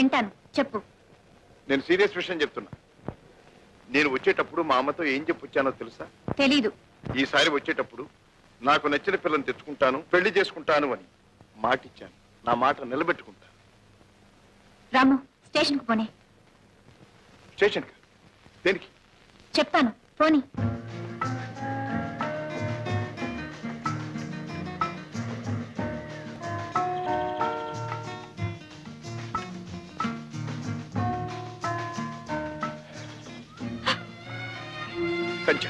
వింటాను. చెప్పు. నేను సీరియస్ విషయం చెప్తున్నా. నేను వచ్చేటప్పుడు మా అమ్మతో ఏం చెప్పొచ్చానో తెలుసా? తెలీదు. ఈసారి వచ్చేటప్పుడు నాకు నచ్చిన పిల్లని తెచ్చుకుంటాను పెళ్ళి చేసుకుంటాను అని మాటిచ్చాను. నా మాట నిలబెట్టుకుంటా. రాము స్టేషన్కు పోనీ. స్టేషన్ దేనికి? చెప్తాను. పోనీ. సంచ.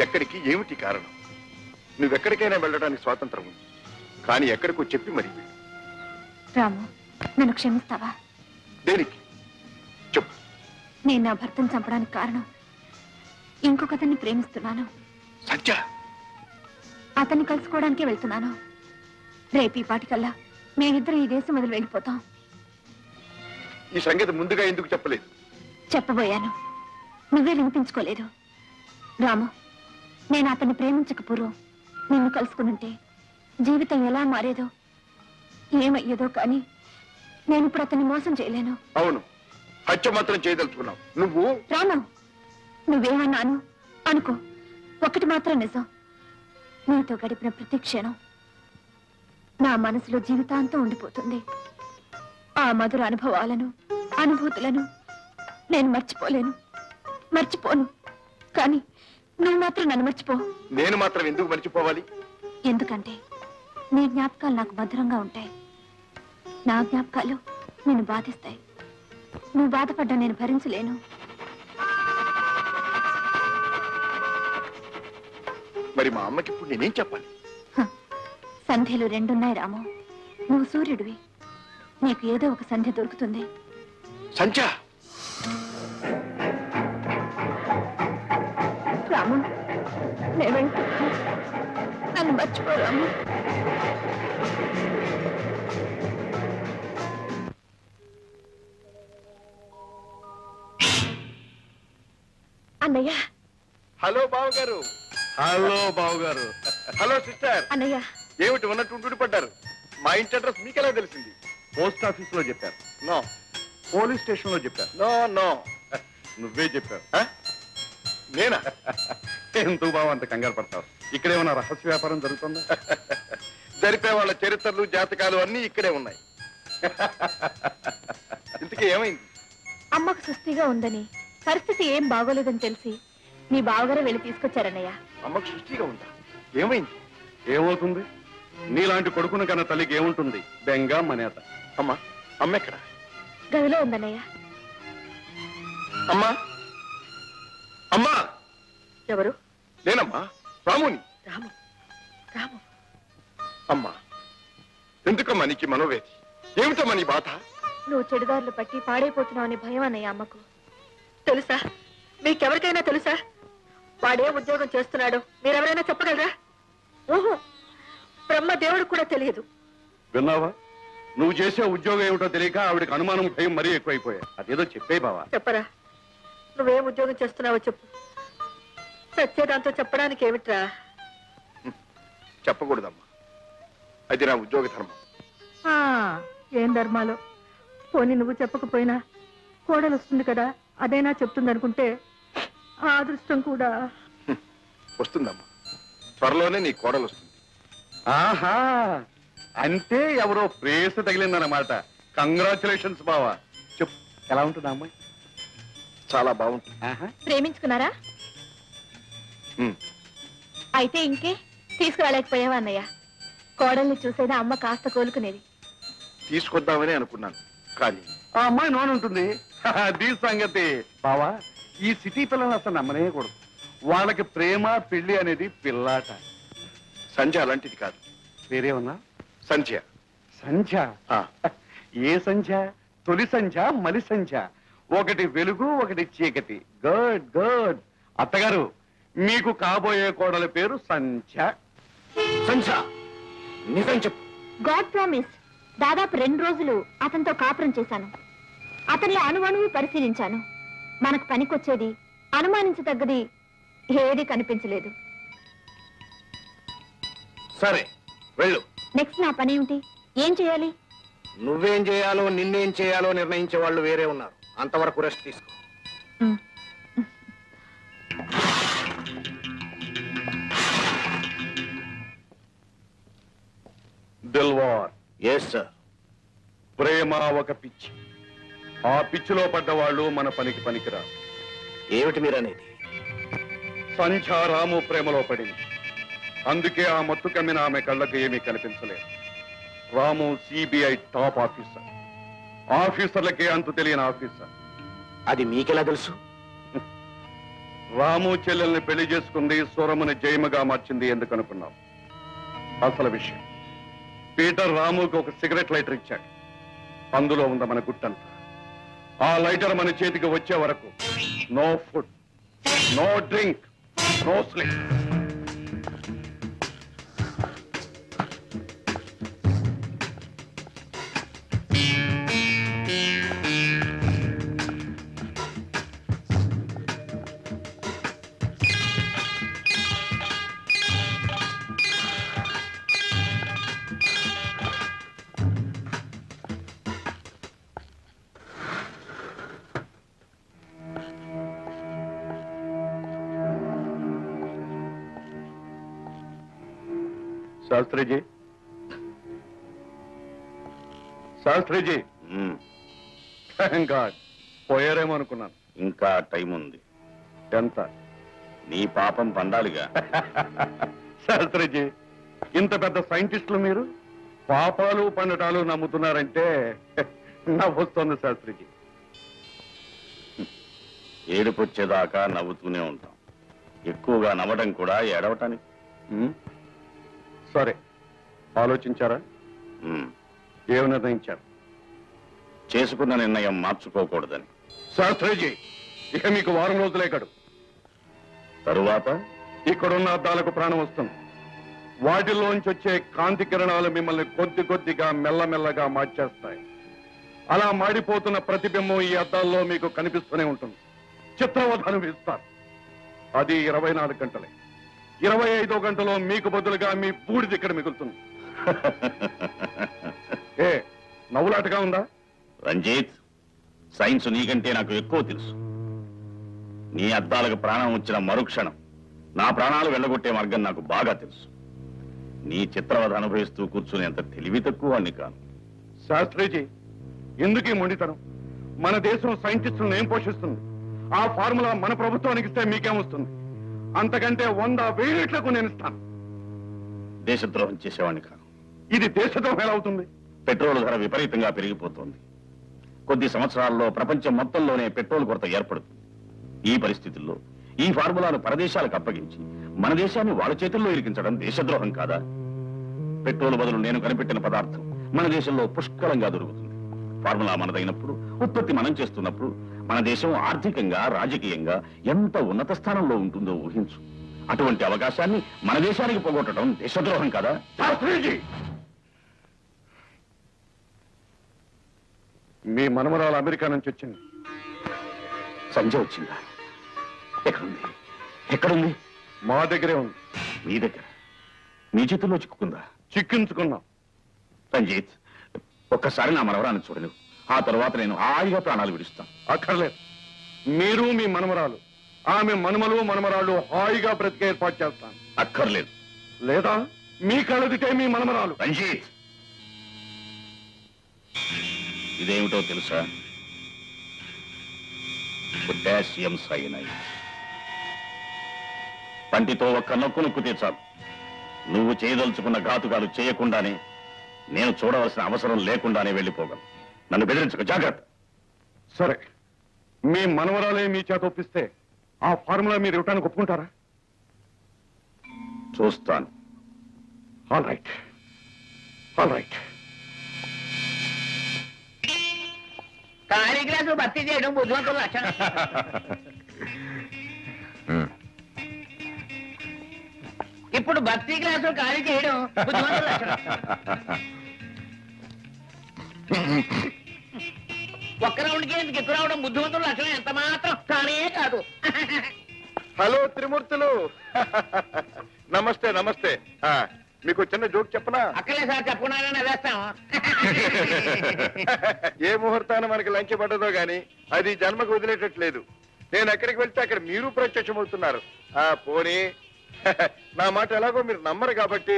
ఎక్కడికి ఏమిటి కారణం? నువ్వెక్కడికైనా వెళ్ళడానికి స్వాతంత్రం ఉంది. కానీ ఎక్కడికో చెప్పి మరి వెళ్ళు. రాము నన్ను క్షమిస్తావా? దేనికి? చెప్పు. నేను నా భర్తను చంపడానికి కారణం. ఇంకొకతన్ని ప్రేమిస్తున్నాను. సంచ! అతన్ని కలుసుకోవడానికే వెళ్తున్నాను. రేపు ఈ పాటికల్లా మేమిద్దరం ఈ దేశం వదిలి వెళ్ళిపోతాం. ఈ సంగతి ముందుగా ఎందుకు చెప్పలేదు? చెప్పబోయాను. నువ్వే వినిపించుకోలేదు రాము నేను అతన్ని ప్రేమించక పూర్వం నిన్ను కలుసుకునుంటే జీవితం ఎలా మారేదో ఏమయ్యేదో కానీ నేను ఇప్పుడు అతన్ని మోసం చేయలేను. అవును. హత్య మాత్రం చేయదలుచుకున్నావు. నువ్వు? రాము నువ్వేమన్నాను అనుకో. ఒకటి మాత్రం నిజం. నీతో గడిపిన ప్రతి క్షణం నా మనసులో జీవితాంతం ఉండిపోతుంది. ఆ మధుర అనుభవాలను అనుభూతులను నేను మర్చిపోలేను. మర్చిపోను. కానీ నువ్వు మాత్రం నన్ను మర్చిపో. నేను మాత్రం ఎందుకు మర్చిపోవాలి? ఎందుకంటే నీ జ్ఞాపకాలు నాకు భద్రంగా ఉంటాయి. నా జ్ఞాపకాలు నిన్ను బాధిస్తాయి. నువ్వు బాధపడ్డా నేను భరించలేను. మరి మా అమ్మకి ఇప్పుడు నేనేం చెప్పాలి? సంధ్యలు రెండున్నాయి రాము. నువ్వు సూర్యుడివి. నీకు ఏదో ఒక సంధ్య దొరుకుతుంది. సంచ నేను వెళ్తున్నాను. నన్ను మర్చిపో రాము అన్నయ్య. హలో బావు గారు హలో బావు గారు హలో సిస్టర్. అన్నయ్య. ఏమిటి ఉన్నట్టు ఉంటుడి పడ్డారు? మా ఇంటి అడ్రస్ మీకెలా తెలిసింది? పోస్ట్ ఆఫీస్లో చెప్పారు. నో. పోలీస్ స్టేషన్లో చెప్పారు. No no. నువ్వే చెప్పావు? నేనా? ఎందుకు బావ అంత కంగారు పడతావు? ఇక్కడేమన్నా రహస్య వ్యాపారం జరుగుతుందా? జరిపే వాళ్ళ చరిత్రలు జాతకాలు అన్నీ ఇక్కడే ఉన్నాయి. ఇంతకీ ఏమైంది? అమ్మకు సుస్థిగా ఉందని పరిస్థితి ఏం బాగోలేదని తెలిసి మీ బావగారు వెళ్ళి తీసుకొచ్చారన్నయ్య. అమ్మకు సృష్టిగా ఉందా? ఏమైంది? ఏమవుతుంది? నీలాంటి కొడుకును కన్న తల్లికి ఏముంటుంది? బెంగ మనేత. అమ్మా అమ్మ ఎక్కడ? గదిలో ఉందన్నయ్య. అమ్మా! అమ్మా! ఎవరు? నేనమ్మా రాముని. రాము. రాము. అమ్మా ఎందుకమ్మా నీకు మనోవేది? ఏమిటమ్మా నీ బాధ? నువ్వు చెడుదారులు పట్టి పాడైపోతున్నావు అనే భయం అన్నయ్య అమ్మకు. తెలుసా? మీకెవరికైనా తెలుసా? వాడే ఉద్యోగం చేస్తున్నాడు. మీరెవరైనా చెప్పగలరా? ఓహో బ్రహ్మ దేవుడు కూడా తెలియదు. విన్నావా? నువ్వు చేసే ఉద్యోగం ఏమిటో తెలియక ఆవిడకి అనుమానం భయం మరీ ఎక్కువైపోయా అదేదో చెప్పే బావా. చెప్పరా? నువ్వేం ఉద్యోగం చేస్తున్నావో చెప్పు. సత్యదాంతో చెప్పడానికి ఏమిట్రా? చెప్పకూడదమ్మా. అది నా ఉద్యోగ ధర్మం. ఆ, ఏం ధర్మాలు? పోనీ నువ్వు చెప్పకపోయినా కోడలు వస్తుంది కదా అదైనా చెప్తుంది అనుకుంటే ఆ అదృష్టం కూడా. వస్తుందమ్మా. త్వరలోనే నీ కోడలు వస్తుంది. ఆహా! అంటే ఎవరో ప్రేస తగిలిందన్నమాట. కంగ్రాచులేషన్స్ బావా. చెప్పు. ఎలా ఉంటుంది ఆ అమ్మాయి చాలా బాగుంటుంది. ఆహా. ప్రేమించుకున్నారా. అయితే ఇంకే తీసుకురాలేకపోయావా అన్నయ్య? కోడల్ని చూసేదా అమ్మ కాస్త కోలుకునేది. తీసుకొద్దామని అనుకున్నాను. కానీ ఆ అమ్మాయి నోని ఉంటుంది. దీ సంగతి. బావా ఈ సిటీ పిల్లలు అసలు నమ్మనేయకూడదు. వాళ్ళకి ప్రేమ పెళ్ళి అనేది పిల్లాట. సంధ్య అలాంటిది కాదు. వేరే ఉన్నా సంధ్య. సంధ్య? ఆ, ఏ సంధ్య? తొలి సంధ్య మలి సంధ్య? ఒకటి వెలుగు ఒకటి చీకటి. Good good. అత్తగారు మీకు కాబోయే కోడల పేరు సంధ్య. సంధ్య నిజం చెప్పు. గాడ్ ప్రామిస్ దాదాపు రెండు రోజులు అతనితో కాపురం చేశాను. అతనిలో అణువణువు పరిశీలించాను. మనకు పనికొచ్చేది అనుమానించదగ్గది ఏది కనిపించలేదు. సరే వెళ్ళు. నెక్స్ట్ నా పని ఏమిటి? ఏం చేయాలి? నువ్వేం చేయాలో నిన్నేం చేయాలో నిర్ణయించే వాళ్ళు వేరే ఉన్నారు. అంతవరకు రెస్ట్ తీసుకో. దిల్వార్. ఎస్ సార్ ప్రేమ ఒక పిచ్చి. ఆ పిచ్చిలో పడ్డవాళ్ళు మన పనికి పనికిరారు. ఏమిటి మీరనేది? సంధ్యా రాము ప్రేమలో పడింది. అందుకే ఆ మత్తు కమ్మిన ఆమె కళ్ళకు ఏమీ కనిపించలేదు. Ramu CBI top officer. ఆఫీసర్లకే అంతు తెలియని ఆఫీసర్. అది మీకెలా తెలుసు? రాము చెల్లెల్ని పెళ్ళి చేసుకుంది సూరమ్మని జయమగా మార్చింది ఎందుకు అనుకున్నాం అసలు విషయం. పీటర్ రాముకి ఒక సిగరెట్ లైటర్ ఇచ్చాడు. అందులో ఉంద మన గుట్టంతా. ఆ లైటర్ మన చేతికి వచ్చే వరకు no food no drink no sleep. Shastriji. Shastriji. God పోయారేమో అనుకున్నాను. ఇంకా టైం ఉంది. ఎంత? నీ పాపం పండాలిగా. శాస్త్రిజీ ఇంత పెద్ద సైంటిస్టులు మీరు? పాపాలు పండటాలు నమ్ముతున్నారంటే నవ్వొస్తుంది శాస్త్రిజీ. ఏడుపొచ్చేదాకా నవ్వుతూనే ఉంటాం. ఎక్కువగా నవ్వడం కూడా ఏడవటానికి. సరే. ఆలోచించారా? ఏమి నిర్ణయించారు? చేసుకున్న నిర్ణయం మార్చుకోకూడదని. శాస్త్రిజీ ఇక మీకు వారం రోజులే గడు తరువాత? ఇక్కడున్న అద్దాలకు ప్రాణం వస్తుంది. వాటిలోంచి వచ్చే కాంతి కిరణాలు మిమ్మల్ని కొద్ది కొద్దిగా మెల్లమెల్లగా మార్చేస్తాయి. అలా మాడిపోతున్న ప్రతిబింబం ఈ అద్దాల్లో మీకు కనిపిస్తూనే ఉంటుంది. చిత్రవధ అనుభవిస్తారు అది ఇరవై నాలుగు గంటలే. ఇరవై ఐదో గంటలో మీకు బదులుగా మీ బూడిది ఇక్కడ మిగులుతుంది. ఏ నవ్వులాటగా ఉందా? రంజిత్ సైన్స్ నీకంటే నాకు ఎక్కువ తెలుసు. నీ అద్దాలకు ప్రాణం వచ్చిన మరుక్షణం నా ప్రాణాలు వెళ్ళగొట్టే మార్గం నాకు బాగా తెలుసు. నీ చిత్రవధ అనుభవిస్తూ కూర్చునేంత తెలివి తక్కువ వాణ్ణి కాను. శాస్త్రిజీ ఎందుకు ఈ మొండితనం? మన దేశం సైంటిస్టులను ఏం పోషిస్తుంది? ఆ ఫార్ములా మన ప్రభుత్వానికి ఇస్తే మీకేమొస్తుంది అంతకంటే వంద వేలిట్లకు నేను ఇస్తాను. దేశద్రోహం చేసేవాణ్ణి కాను ఇది దేశద్రోహం ఎలా అవుతుంది? పెట్రోల్ ధర విపరీతంగా పెరిగిపోతోంది. కొద్ది సంవత్సరాల్లో ప్రపంచం మొత్తంలోనే పెట్రోల్ కొరత ఏర్పడుతుంది. ఈ పరిస్థితుల్లో ఈ ఫార్ములాను పరదేశాలకు అప్పగించి మన దేశాన్ని వాళ్ళ చేతుల్లో ఇరికించడం దేశద్రోహం కాదా? పెట్రోల్ బదులు నేను కనిపెట్టిన పదార్థం మన దేశంలో పుష్కలంగా దొరుకుతుంది. ఫార్ములా మనదైనప్పుడు ఉత్పత్తి మనం చేస్తున్నప్పుడు మన దేశం ఆర్థికంగా రాజకీయంగా ఎంత ఉన్నత స్థానంలో ఉంటుందో ఊహించు. అటువంటి అవకాశాన్ని మన దేశానికి పోగొట్టడం దేశద్రోహం కాదా? మీ మనమరాలు అమెరికా నుంచి వచ్చింది. సంజయ్ వచ్చిందా? ఎక్కడుంది? ఎక్కడుంది? మా దగ్గరే ఉంది. మీ దగ్గర. మీ చేతుల్లో చిక్కుకుందా? చిక్కించుకున్నాం. రంజిత్ ఒక్కసారి నా మనవరాన్ని చూడను ఆ తర్వాత నేను హాయిగా ప్రాణాలు విడుస్తాను. అక్కర్లేదు. మీరు మీ మనమరాలు. ఆమె మనుమలు మనమరాలు హాయిగా బ్రతికే ఏర్పాటు చేస్తాను. అక్కర్లేదు. లేదా మీ కళ్ళదిటే మీ మనమరాలు. రంజిత్! ఇదేమిటో తెలుసా? Potassium cyanide. పంటితో ఒక్క నొక్కు నొక్కితే చాలు నువ్వు చేయదలుచుకున్న ఘాతుకాలు చేయకుండానే నేను చూడవలసిన అవసరం లేకుండానే వెళ్ళిపోగలను. నన్ను బెదిరించక. జాగ్రత్త. సరే. మీ మనవరాలే మీ చేత ఒప్పిస్తే ఆ ఫార్ములా మీరు ఇవ్వటానికి ఒప్పుకుంటారా? చూస్తాను. ఆల్ రైట్ ఆల్ రైట్ ఖాళీ గ్లాసు భర్తీ చేయడం బుద్ధిమంతుల లక్షణం. ఇప్పుడు భర్తీ గ్లాసు ఖాళీ చేయడం బుద్ధిమంతుల లక్షణం. ఒక్క రౌండ్కి ఎందుకు ఎక్కువ రావడం బుద్ధిమంతుల లక్షణం ఎంత మాత్రం కానే కాదు. హలో త్రిమూర్తులు. నమస్తే నమస్తే. ఆ, మీకు చిన్న జోక్ చెప్పనా? అక్కలే సార్ చెప్పుకున్నానని వేస్తాం. ఏ ముహూర్తాన మనకి లంచ్ పడ్డదో గాని అది జన్మకు వదిలేటట్లేదు నేను ఎక్కడికి వెళ్తే అక్కడ మీరు ప్రత్యక్షమవుతున్నారు. ఆ పోనీ నా మాట ఎలాగో మీరు నమ్మరు కాబట్టి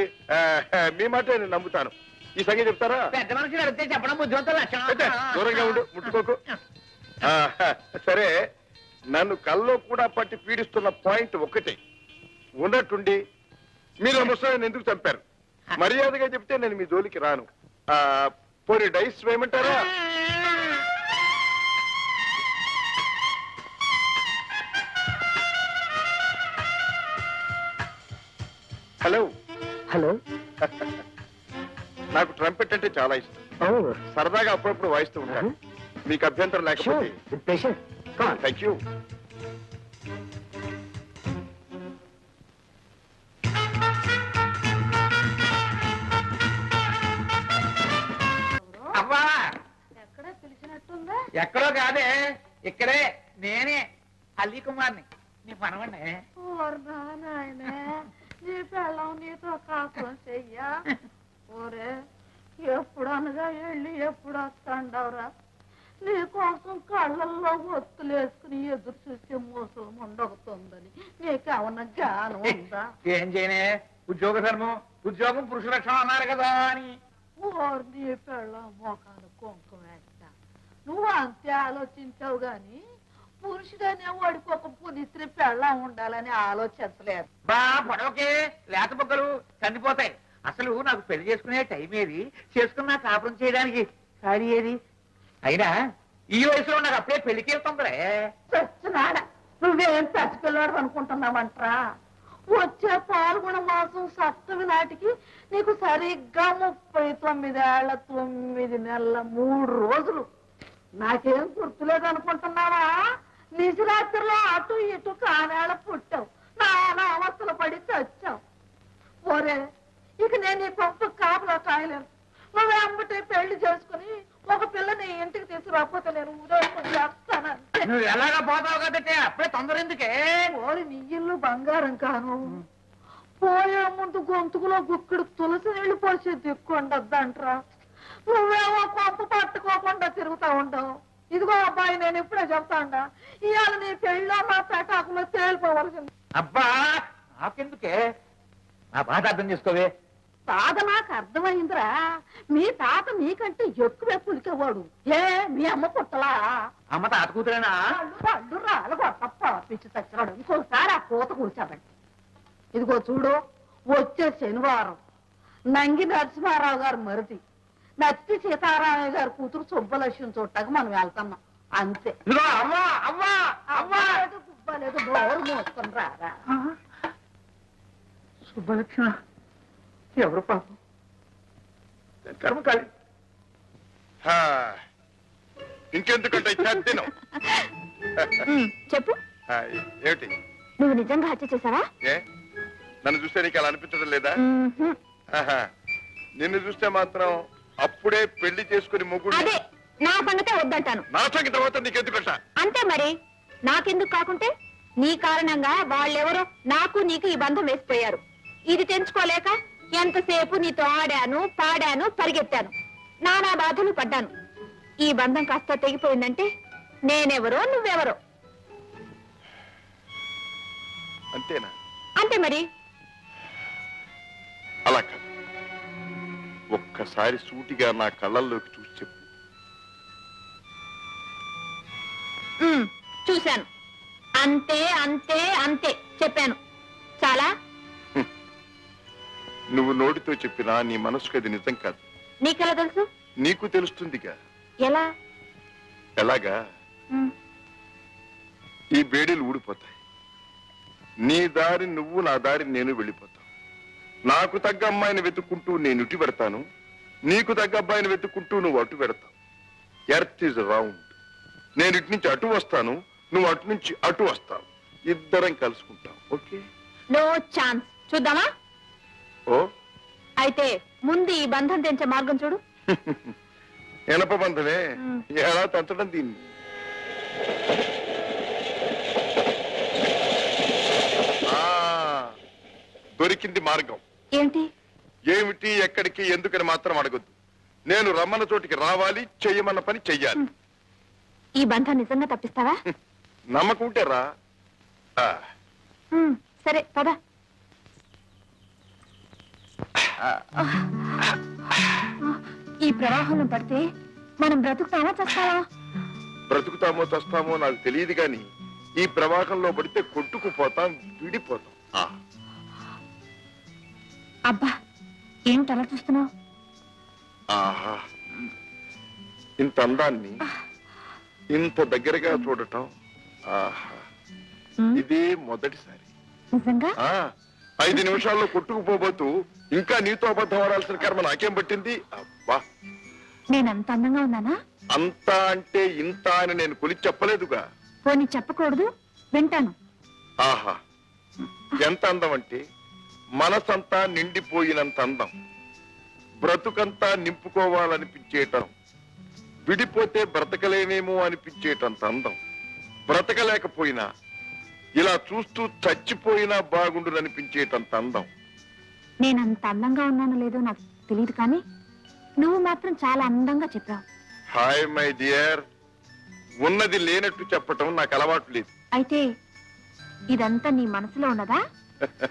మీ మాట నేను నమ్ముతాను. ఈ సంగతి చెప్తారా? పెద్ద మనుషులు అడిగితే చెప్పడం బుద్ధిమంతుల అయితే లక్షణం దూరంగా ఉండు ముట్టుకోకు. సరే నన్ను కల్లో కూడా పట్టి పీడిస్తున్న పాయింట్ ఒకటి. ఉన్నట్టుండి మీరు ముసలాన్ని ఎందుకు చంపారు? మర్యాదగా చెప్తే నేను మీ జోలికి రాను. ఆ, పోనీ డైస్ వేయమంటారా? ట్రంపెట్ అంటే చాలా ఇష్టం. సరదాగా అప్పుడప్పుడు వాయిస్తూ ఉంటాను. మీకు అభ్యంతరం లేకపోతే థ్యాంక్ యూ వస్తాండవరా నీ కోసం కళ్ళల్లో ఒత్తులు వేసుకుని ఎదురు చూసే మోసం ఉండవుతుందని నీకేమన్నా జ్ఞానం ఉందా? ఏం చేయనే? ఉద్యోగ ధర్మం ఉద్యోగం పురుష అన్నారు కదా అని. ఓర్ నీ పెళ్ళం మోకాలు కుంకుమ వేస్తా. నువ్వు అంతే ఆలోచించావు గాని పురుషుడనే వాడికి ఒక పునిత్రి పెళ్ళం ఉండాలని ఆలోచించలేదు. బా పొడవకే లేత బొగ్గలు కందిపోతాయి అసలు నాకు పెళ్ళి చేసుకునే టైం ఏది? చేసుకున్నా కాపురం చేయడానికి ఖాళీ ఏది? అయినా ఈ వయసులో నాకు అప్పుడే పెళ్ళికి వెళ్తుందిరే చచ్చినాడ నువ్వేం పసిపిల్లాడు అనుకుంటున్నావంట్రా? వచ్చే పాల్గొన మాసం సప్తమి నాటికి నీకు సరిగ్గా ముప్పై తొమ్మిదేళ్ళ తొమ్మిది నెలల మూడు రోజులు. నాకేం గుర్తులేదు అనుకుంటున్నావా? నిజరాత్రిలో అటు ఇటు కానేళ్ళ పుట్టావు. నానా అవస్థలు పడి చచ్చావు. ఓరే ఇక నేను ఈ పంపు కాపులా కాయలేను. నువ్వే అమ్మటే పెళ్ళి చేసుకుని ఒక పిల్లని ఇంటికి తీసుకురాకపోతే నేను నువ్వు ఎలాగా పోతావు కదంటే అప్పుడే తొందర ఎందుకే? ఓరి నీ ఇల్లు బంగారం కాను. పోయే ముందు గొంతుకులో గుక్కడు తులసి నీళ్ళు పోసే దిక్కుండద్దంట్రా నువ్వేమో కొంప పట్టుకోకుండా తిరుగుతా ఉండవు. ఇదిగో అబ్బాయి నేను ఇప్పుడే చెప్తాండా. ఇవాళ నీ పెళ్ళో నా పెటాకులో తేలిపోవలసింది. అబ్బా నాకెందుకే? నా బాధ అర్థం చేసుకోవే. తాత నాకు అర్థమైందిరా. మీ తాత నీకంటే ఎక్కువే పులికేవాడు. ఏ మీ అమ్మ పుట్టలా? అమ్మ తాత కూతురేనా? పళ్ళు రాలు పిచ్చి చచ్చినాడు. ఇంకోసారి ఆ పూత కూర్చోబెట్టి. ఇదిగో చూడు వచ్చే శనివారం నంగి నరసింహారావు గారు మరిది. నత్తి సీతారామయ్య గారి కూతురు సుబ్బలక్ష్మి చూడటానికి మనం వెళ్తున్నాం అంతే. గుబ్బలేదు మూసుకొని రారా. సుబ్బలక్ష్మ ఎవరు పాపం? కర్మకాళి హా. ఇంకెందుకంటే చెప్పు. ఏమిటి? నువ్వు నిజంగా హత్య చేశావా? ఏ? నన్ను చూస్తే నీకు అలా అనిపించడం లేదా? ఆహా. నిన్ను చూస్తే మాత్రం అప్పుడే పెళ్ళి చేసుకుని ముగ్గురు అదే నా సంగతే వద్దంటాను. నా సంగతి తర్వాత నీకెందుకంట అంతే మరి. నాకెందుకు కాకుంటే నీ కారణంగా వాళ్ళెవరో నాకు నీకు ఈ బంధం వేసిపోయారు. ఇది తెంచుకోలేక ఎంతసేపు నీతో ఆడాను పాడాను పరిగెత్తాను. నానా బాధలు పడ్డాను. ఈ బంధం కాస్త తెగిపోయిందంటే నేనెవరో నువ్వెవరో. అంతేనా? అంతే మరి. అలా కాదు. ఒక్కసారి సూటిగా నా కళ్ళల్లోకి చూసి చెప్పు. చూశాను. అంతే అంతే అంతే చెప్పాను. చాలా నువ్వు నోటితో చెప్పినా నీ మనసుకు అది నిజం కాదు. నీకెలా తెలుసు? నీకు తెలుస్తుందిగా. ఎలా? ఎలాగా? ఈ బేడీలు ఊడిపోతాయి. నీ దారి నువ్వు నా దారి నేను వెళ్ళిపోతాం. నాకు తగ్గ అమ్మాయిని వెతుక్కుంటూ నేను ఇటు పెడతాను. నీకు తగ్గ అబ్బాయిని వెతుక్కుంటూ నువ్వు అటు పెడతావు. Earth is round. నేను ఇటు నుంచి అటు వస్తాను నువ్వు అటు నుంచి అటు వస్తావు. ఇద్దరం కలుసుకుంటాం ఓకే? No chance. చూద్దామా? ఓ? అయితే ముందు ఈ బంధం తెంచే మార్గం చూడు. ఎనప బంధమే. ఎలా తంచడం దీన్ని? ఆ, దొరికింది మార్గం. ఏంటి? ఏమిటి ఎక్కడికి ఎందుకని మాత్రం అడగొద్దు. నేను రమ్మన్న చోటికి రావాలి చెయ్యమన్న పని చెయ్యాలి. ఈ బంధం నిజంగా తప్పిస్తావా? నమ్మకం ఉంటే రా. ఆ, ఉమ్, సరే పద. ఈ ప్రవాహంలో పడితే మనం బ్రతుకుతామా చస్తావా బ్రతుకుతామో చస్తామో నాకు తెలియదు గాని ఈ ప్రవాహంలో పడితే కొట్టుకుపోతాం విడిపోతాం. అబ్బా ఏంటి అలా చూస్తున్నావు? ఆహా. ఇంత అందాన్ని ఇంత దగ్గరగా చూడటం ఆహా. ఇదే మొదటిసారి. నిజంగా? ఐదు నిమిషాల్లో కొట్టుకుపోబోతూ ఇంకా నీతో అబద్ధం ఆడాల్సిన కర్మ నాకేం పట్టింది? అబ్బా. నేను అంత అందంగా ఉన్నానా? అంత అంటే ఇంత అని నేను కొలిచి చెప్పలేదుగా. పోనీ చెప్పకూడదు వింటాను. ఆహా. ఎంత అందం అంటే మనసంతా నిండిపోయినంత అందం. బ్రతుకంతా నింపుకోవాలనిపించేటం. విడిపోతే బ్రతకలేనేమో అనిపించేటంత అందం. బ్రతకలేకపోయినా ఇలా చూస్తూ చచ్చిపోయినా బాగుండుననిపించేటంత అందం. నేను అంత అందంగా ఉన్నానో లేదో నాకు తెలియదు కానీ నువ్వు మాత్రం చాలా అందంగా చెప్పావు. హాయ్ మై డియర్ ఉన్నది లేనట్టు చెప్పటం నాకు అలవాటు లేదు. అయితే ఇదంతా నీ మనసులో ఉన్నదా?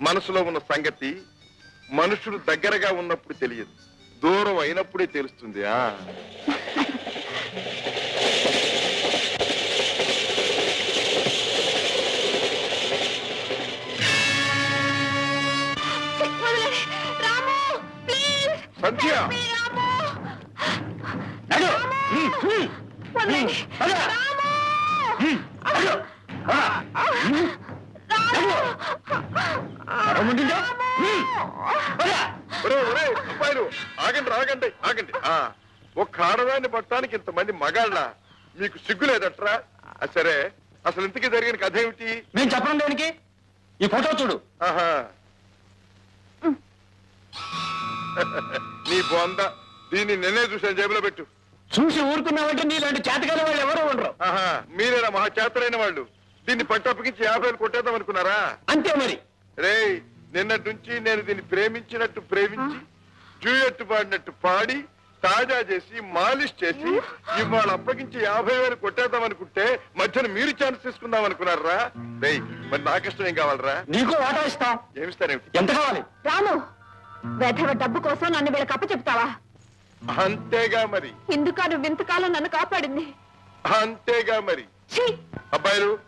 మనసులో ఉన్న సంగతి మనుషులు దగ్గరగా ఉన్నప్పుడు తెలియదు. దూరం అయినప్పుడే తెలుస్తుంది ఆ. సంధ్య ఒరే, ఒరే, అబ్బాయిలు ఆగండి ఆగండి ఆగండి. ఆ ఒక్క ఆడదాన్ని పట్టడానికి ఇంతమంది మగాళ్ళ మీకు సిగ్గు లేదట్రా? ఆ, సరే అసలు ఇంతకీ జరిగిన కథ ఏమిటి? నేను చెప్పడం దేనికి? ఈ ఫోటో చూడు. ఆహా. నీ బొంద. దీన్ని నిన్నే చూసాను జేబులో పెట్టు. చూసి ఊరుకున్నావంటే నీలాంటి చేతకాల వాళ్ళు ఎవరు ఉండరు. ఆహా మీరేనా మహా చేతలైన వాళ్ళు? దీన్ని పట్టప్పగించి యాభై వేలు కొట్టేద్దాం అనుకున్నారా? అంతే మరి. రేయ్ నిన్నటి నుంచి నేను దీన్ని ప్రేమించినట్టు ప్రేమించి జూయట్టు పాడినట్టు పాడి తాజా చేసి మాలిష్ చేసి ఇవాళ అప్పగించి యాభై వేలు కొట్టేద్దాం అనుకుంటే మధ్యన మీరు ఛాన్స్ తీసుకుందాం అనుకున్నారా? రేయ్ మరి నాకిష్టం ఏం కావాలరా? నీకు వాటా ఇస్తాం. ఏమిస్తారేమిటి? ఎంత కావాలి? రాము. వెధవ డబ్బు కోసం నన్ను వీళ్ళకి అప్పు చెప్తావా అంతేగా మరి. ఎందుకు నువ్వు ఇంతకాలం నన్ను కాపాడింది. అంతేగా మరి. ఛీ! అబ్బాయిలు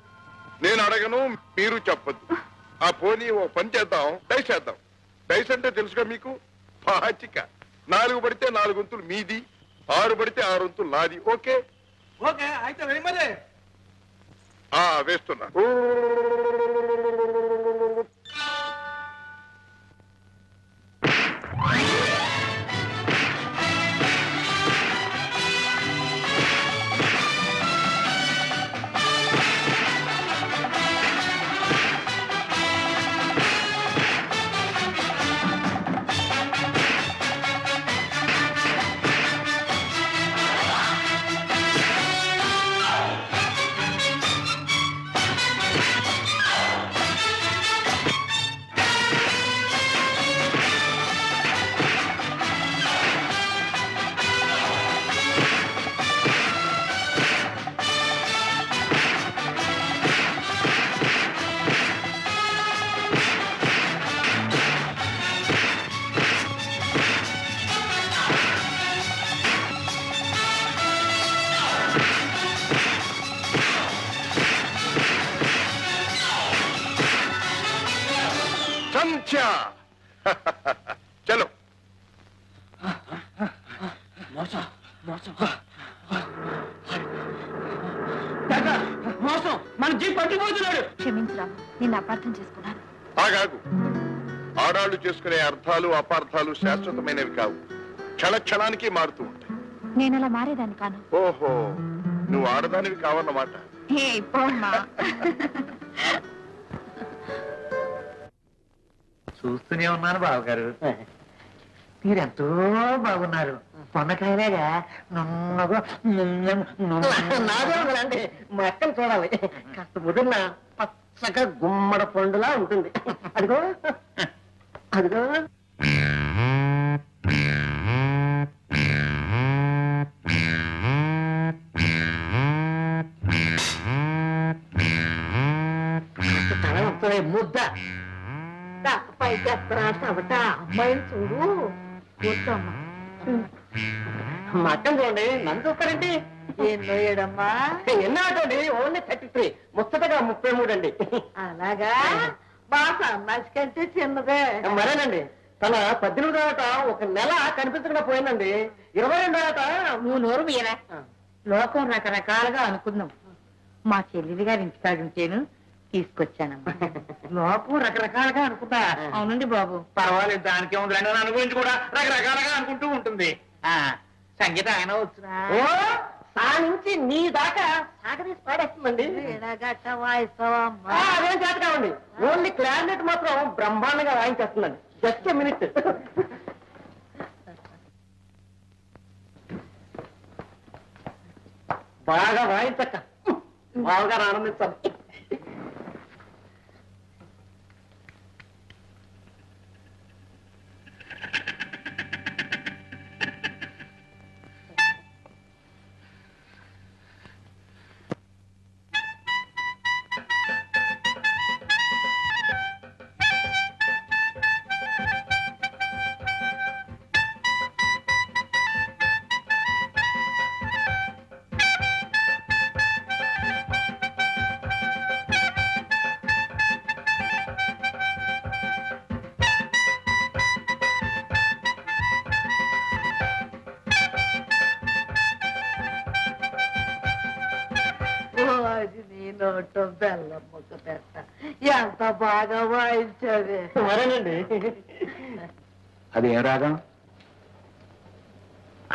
నేను అడగను మీరు చెప్పొద్దు. ఆ పోనీ ఓ పని చేద్దాం డైస్ చేద్దాం. డైస్ అంటే తెలుసుగా మీకు? పాచిక. నాలుగు పడితే నాలుగు వంతులు మీది ఆరు పడితే ఆరు వంతులు నాది. ఓకే? ఓకే అయితే వెళ్ళి మరి. ఆ వేస్తున్నా. అపార్థాలు శాశ్వతమైనవి కావు. క్షణ క్షణానికి మారుతూ ఉంటాయి. నేను అలా మారేదాన్ని కాను. ఓహో నువ్వు ఆడదానివి కావన్నమాట. చూస్తూనే ఉన్నాను బావగారు. మీరెంతో బాగున్నారు. పొన్నకాయలేగా నున్నగా నాదే ఉందండి మా అక్కను చూడాలి. కాస్త ముదిరిన పచ్చగా గుమ్మడ పండులా ఉంటుంది. అదిగో అదిగో. ముద్ద పై చేస్తారా చవట అమ్మాయిని చూడు కూర్చోమ్మా మట్టం చూడండి నన్ను చూస్తారండి ఎన్నో ఏడమ్మా ఎన్నాటండి ఓన్లీ థర్టీ త్రీ. ముచ్చటగా ముప్పై మూడు అండి అలాగా? మా సన్నాసి కంటే చిన్నదే. మరేనండి? తన పద్దెనిమిది ఆట ఒక నెల కనిపించకుండా పోయిందండి. ఇరవై రెండు ఆట? నువ్వు నోరు మీరా లోకం రకరకాలుగా అనుకుందాం. మా చెల్లిది గారి ఇంటికాడుంటేను తీసుకొచ్చానమ్మా. లోకం రకరకాలుగా అనుకుంటా. అవునండి బాబు. పర్వాలేదు దానికి ఉంది రెండు దాని గురించి కూడా రకరకాలుగా అనుకుంటూ ఉంటుంది. ఆ సంగీతం ఆయన వచ్చునా ఓ నుంచి నీ దాకా సాగదీసి పాడేస్తుందండి. అదేం చేత కావండి. ఓన్లీ క్లారినెట్ మాత్రం బ్రహ్మాండంగా వాయించేస్తుందండి. జస్ట్ మినిట్ బాగా వాయించక్క. బాగా ఆనందించాలి నోటం బెల్లం ముక్క పెట్ట ఎంత బాగా వాయించావే మరేనండి? అది ఏం రాగం?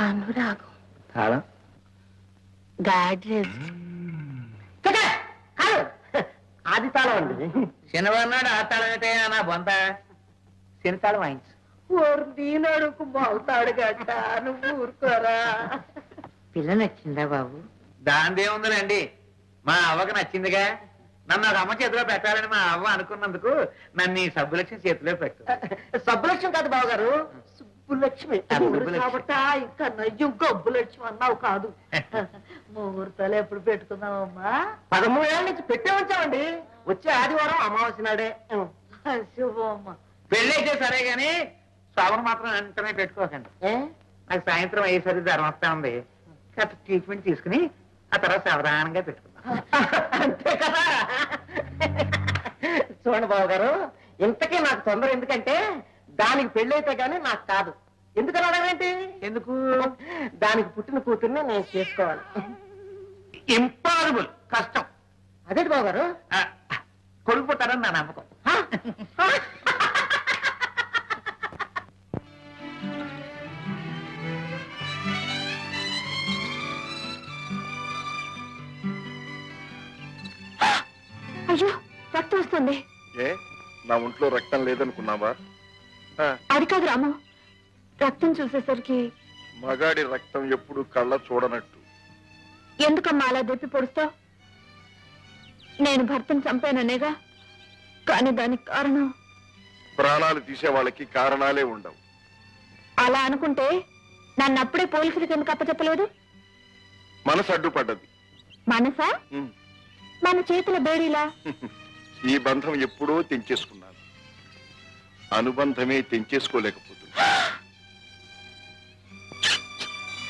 అనురాగం. తాళం గాడ్రెస్ ఆది తాళం అండి. శనివారం నాడు ఆ తాళం అయితే నా బొంత. శని తాళం వాయించు. ఓరు నీ నడుకు మోగుతాడు గట్ట నువ్వు ఊరుకోరా. పిల్ల నచ్చిందా బాబు? దాందే ఉందిలేండి మా అవ్వకి నచ్చిందిగా. నన్ను ఒక అమ్మ చేతిలో పెట్టాలని మా అవ్వ అనుకున్నందుకు నన్ను ఈ సబ్బులక్ష్మి చేతిలో పెట్టు. సబ్బులక్ష్మి కాదు బావగారు సుబ్బులక్ష్మి. ఆ, సుబ్బులక్ష్మి. కాబట్టి ఇంకా నయ్యం అన్నావు కాదు. ముహూర్తాలు ఎప్పుడు పెట్టుకుందామమ్మా? నుంచి పెట్టే ఉంచామండి వచ్చే ఆదివారం అమావాస్య నాడే. శుభమ్మ పెళ్ళి అయితే సరే గాని శోభన మాత్రం వెంటనే పెట్టుకోకండి. ఏ? నాకు సాయంత్రం అయ్యేసరికి జ్వరం వస్తా ఉంది. కాస్త ట్రీట్మెంట్ తీసుకుని ఆ తర్వాత సావధానంగా పెట్టుకుందాం. అంతే కదా? చూడండి బాబు గారు ఇంతకీ నాకు తొందర ఎందుకంటే దానికి పెళ్ళైతే గానీ నాకు కాదు. ఎందుకు అడగండి ఎందుకు? దానికి పుట్టిన కూతుర్ని నేను చేసుకోవాలి. ఇంపాసిబుల్ కష్టం. అదేంటి బాబు గారు కొడుకు పుట్టారని నా నమ్మకం. వస్తుంది ఏ? నా ఒంట్లో రక్తం లేదనుకున్నావా? అది కాదు రాము. రక్తం చూసేసరికి మగాడి రక్తం ఎప్పుడు కళ్ళ చూడనట్టు. ఎందుకమ్మా అలా దెప్పి పొడుస్తావు? నేను భర్తను చంపాననేగా? కానీ దానికి కారణం? ప్రాణాలు తీసే వాళ్ళకి కారణాలే ఉండవు. అలా అనుకుంటే నన్ను అప్పుడే పోలీసులకి ఎందుకు అప్పచెప్పలేదు? మనసు అడ్డుపడ్డది. మనసా. మన చేతుల బేడీలా? ఈ బంధం ఎప్పుడో తెంచేసుకున్నాను. అనుబంధమే తెంచేసుకోలేకపోతుంది.